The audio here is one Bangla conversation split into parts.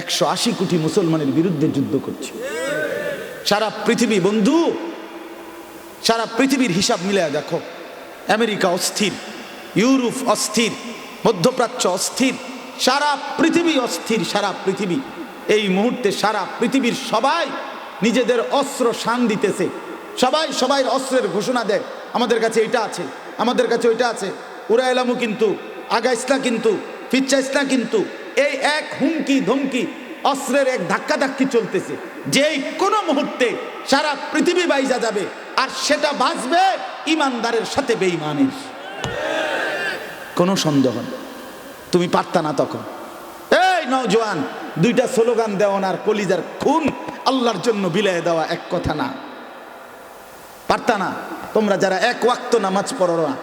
একশো আশি কোটি মুসলমানের বিরুদ্ধে যুদ্ধ করছে। সারা পৃথিবী বন্ধু, সারা পৃথিবীর হিসাব মিলিয়ে দেখো। আমেরিকা অস্থির, ইউরোপ অস্থির, মধ্যপ্রাচ্য অস্থির, সারা পৃথিবী অস্থির, সারা পৃথিবী। এই মুহূর্তে সারা পৃথিবীর সবাই নিজেদের অস্ত্র শান দিতেছে। সবাই সবাই অস্ত্রের ঘোষণা দেয়, আমাদের কাছে এটা আছে, আমাদের কাছে ওইটা আছে। উরা এলামু কিন্তু আগাইস না কিন্তু ফিচ্ছাইস না কিন্তু এই এক হুমকি ধমকি, অস্ত্রের এক ধাক্কা ধাক্কি চলতেছে। যেই কোনো মুহূর্তে সারা পৃথিবী বাইজা যাবে, আর সেটা বাঁচবে ইমানদারের সাথে বেঈমানের। কোনো সন্দেহ নেই। তুমি পারতা না তখন। এই নওজোয়ান, দুইটা স্লোগান দেওয়ান আর কলিজার খুন আল্লাহর জন্য বিলাই দেওয়া এক কথা না। পারতা না। তোমরা যারা এক ওয়াক্ত নামাজ পড়ো না,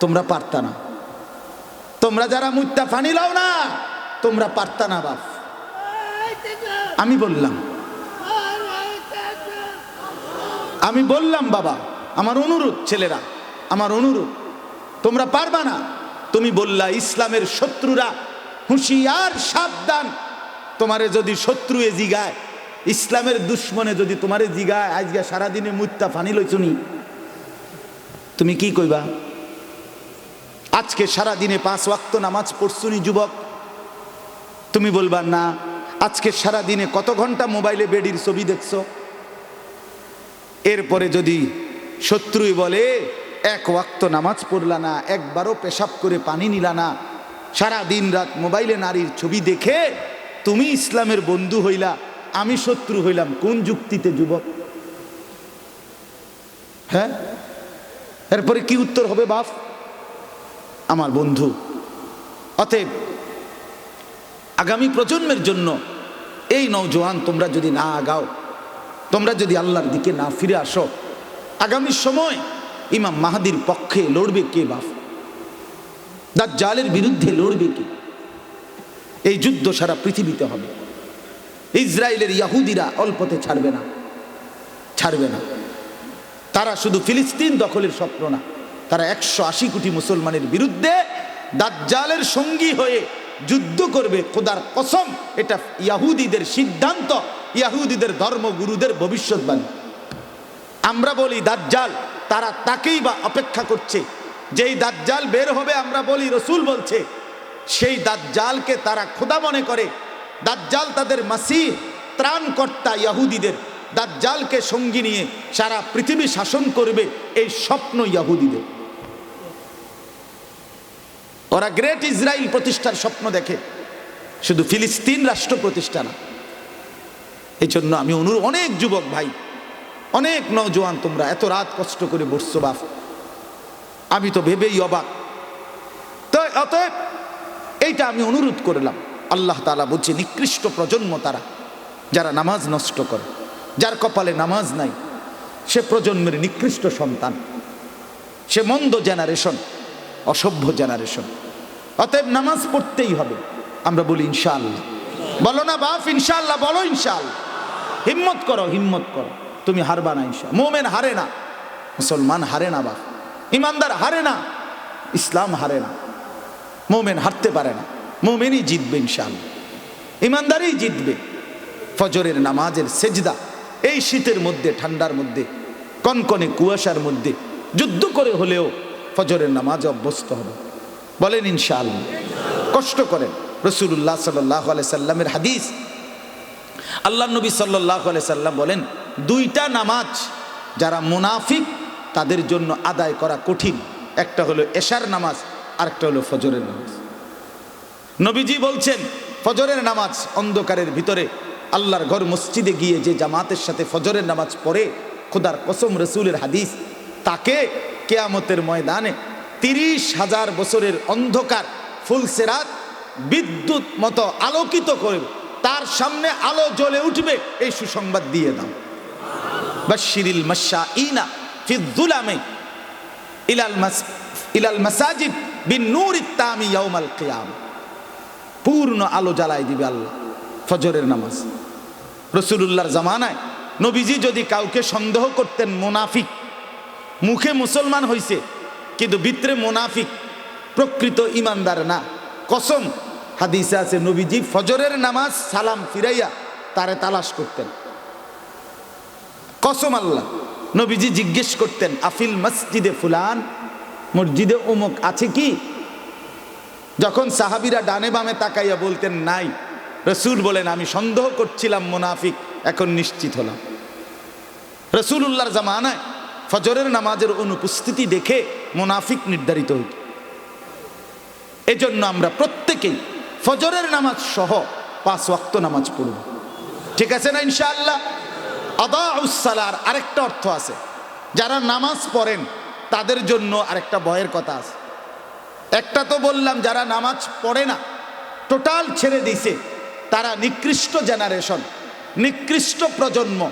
তোমরা পারতা না। তোমরা যারা মুত্তা ফানি লাও না তোমরা পারতা না, বাপ। আমি বললাম। আমি বললাম, বাবা, আমার অনুরোধ, ছেলেরা, আমার অনুরোধ, তোমরা পারবা না। তুমি বললা, ইসলামের শত্রুরা হুঁশিয়ার, সাবধান। তোমারে যদি শত্রু এ জিগায়, ইসলামের দুশ্মনে যদি তোমারে জিগায়, আজকে সারাদিনে মুত্তা ফানি লইছুনি তুমি কি কইবা? আজকে সারাদিনে পাঁচ ওয়াক্ত নামাজ পড়ছুনি যুবক? তুমি বলবা, না, আজকে সারাদিনে কত ঘণ্টা মোবাইলে বেডির ছবি দেখছ? এরপরে যদি শত্রুই বলে, এক ওয়াক্ত নামাজ পড়লা না, একবারও পেশাব করে পানি নিলা না সারা দিন রাত মোবাইলে নারীর ছবি দেখে তুমি ইসলামের বন্ধু হইলা, আমি শত্রু হইলাম, কোন যুক্তিতে যুবক? হ্যাঁ? এরপরে কি উত্তর হবে বাপ? আমার বন্ধু। অতএব আগামী প্রজন্মের জন্য এই নৌজওয়ান তোমরা যদি না আগাও, তোমরা যদি আল্লাহর দিকে না ফিরে আসো, আগামী সময় ইমাম মাহাদির পক্ষে লড়বে কে বাপ? জালের বিরুদ্ধে লড়বে কে? এই যুদ্ধ সারা পৃথিবীতে হবে। ইসরায়েলের ইয়াহুদিরা অল্পতে ছাড়বে না ছাড়বে না। তারা শুধু ফিলিস্তিন দখলের স্বপ্ন না, তারা একশো আশি কোটি মুসলমানের বিরুদ্ধে দাজ্জালের সঙ্গী হয়ে যুদ্ধ করবে, খোদার কসম, এটা ইয়াহুদিদের সিদ্ধান্ত, ইয়াহুদিদের ধর্মগুরুদের ভবিষ্যৎবাণী। আমরা বলি দাজ্জাল, তারা তাকেই বা অপেক্ষা করছে। যেই দাজ্জাল বের হবে, আমরা বলি রসুল বলছে, সেই দাজ্জালকে তারা খোদা মনে করে। দাজ্জাল তাদের মাসিহ, ত্রাণকর্তা ইয়াহুদিদের। দাজ্জালকে সঙ্গী নিয়ে সারা পৃথিবী শাসন করবে এই স্বপ্ন ইয়াহুদিদের। ওরা গ্রেট ইসরায়েল প্রতিষ্ঠার স্বপ্ন দেখে। শুধু ফিলিস্তিন রাষ্ট্র প্রতিষ্ঠা না। এই জন্য আমি অনুরোধ অনেক যুবক ভাই, অনেক নজওয়ান তোমরা, এত রাত কষ্ট করে বসছো বাপ। আমি তো ভেবেই অবাক। তো অতএব এইটা আমি অনুরোধ করলাম। আল্লাহ তালা বলছে, নিকৃষ্ট প্রজন্ম তারা, যারা নামাজ নষ্ট করে, যার কপালে নামাজ নাই, সে প্রজন্মের নিকৃষ্ট সন্তান, সে মন্দ জেনারেশন অসভ্য জেনারেশন অতএব নামাজ পড়তেই হবে। আমরা বলি, ইনশাআল্লাহ। বলো না, বাপ, ইনশাআল্লাহ, বলো ইনশাআল্লাহ। হিম্মত করো হিম্মত করো। তুমি হারবা না ইনশা মোমেন হারে না, মুসলমান হারে না, বাপ। ইমানদার হারে না, ইসলাম হারে না। মোমেন হারতে পারে না। মোমেনই জিতবে, ইনশাআল্লাহ। ইমানদারই জিতবে। ফজরের নামাজের সেজদা, এই শীতের মধ্যে, ঠান্ডার মধ্যে, কনকনে কুয়াশার মধ্যে, যুদ্ধ করে হলেও ফজরের নামাজ অভ্যস্ত হবে। বলেন ইনশাআল্লাহ। কষ্ট করেন। রসুল্লাহ সাল্লাহ সাল্লামের হাদিস। আল্লাহ নবী সাল্লাহ সাল্লাম বলেন, দুইটা নামাজ যারা মুনাফিক, তাদের জন্য আদায় করা কঠিন। একটা হলো এশার নামাজ, আরেকটা হলো ফজরের নামাজ। নবীজি বলছেন, ফজরের নামাজ অন্ধকারের ভিতরে, আল্লাহর ঘর মসজিদে গিয়ে যে জামাতের সাথে ফজরের নামাজ পড়ে, খুদার কসম রসুলের হাদিস, তাকে কেয়ামতের ময়দানে তিরিশ হাজার বছরের অন্ধকার ফুলসেরাত বিদ্যুৎ মতো আলোকিত করে তার সামনে আলো জ্বলে উঠবে, এই সুসংবাদ দিয়ে দাও। বাশিরিল মাসা ইনা ফিদ্দুলামে ইলাল মাস, ইলাল মাসাজিদ বিন নূর ইত্তামি ইয়াউমাল কিয়াম। পূর্ণ আলো জ্বালাই দিবে আল্লাহ ফজরের নামাজ। রসুলুল্লাহর জামানায় নবীজি যদি কাউকে সন্দেহ করতেন, মুনাফিক, মুখে মুসলমান হইছে কিন্তু ভিতরে মোনাফিক, প্রকৃত ইমানদার না। কসম, হাদিসে আছে, নবীজি ফজরের নামাজ সালাম ফিরাইয়া তারে তালাশ করতেন। কসম আল্লাহ, নবীজি জিজ্ঞেস করতেন, আফিল মসজিদে ফুলান? মসজিদে অমুক আছে কি? যখন সাহাবিরা ডানে বামে তাকাইয়া বলতেন, নাই। রসুল বলেন, আমি সন্দেহ করছিলাম মোনাফিক, এখন নিশ্চিত হলাম। রসুল উল্লাহর জামানায় ফজরের নামাজের অনুপস্থিতি দেখে মুনাফিক নির্ধারিত হইত। এজন্য আমরা প্রত্যেকেই ফজরের নামাজ সহ পাঁচ ওয়াক্ত নামাজ পড়ব। ঠিক আছে না ইনশাআল্লাহ? আদাউসালার আরেকটা অর্থ আছে। যারা নামাজ পড়েন, তাদের জন্য আরেকটা ভয়ের কথা আছে। একটা তো বললাম, যারা নামাজ পড়ে না, টোটাল ছেড়ে দিছে, তারা নিকৃষ্ট জেনারেশন, নিকৃষ্ট প্রজন্ম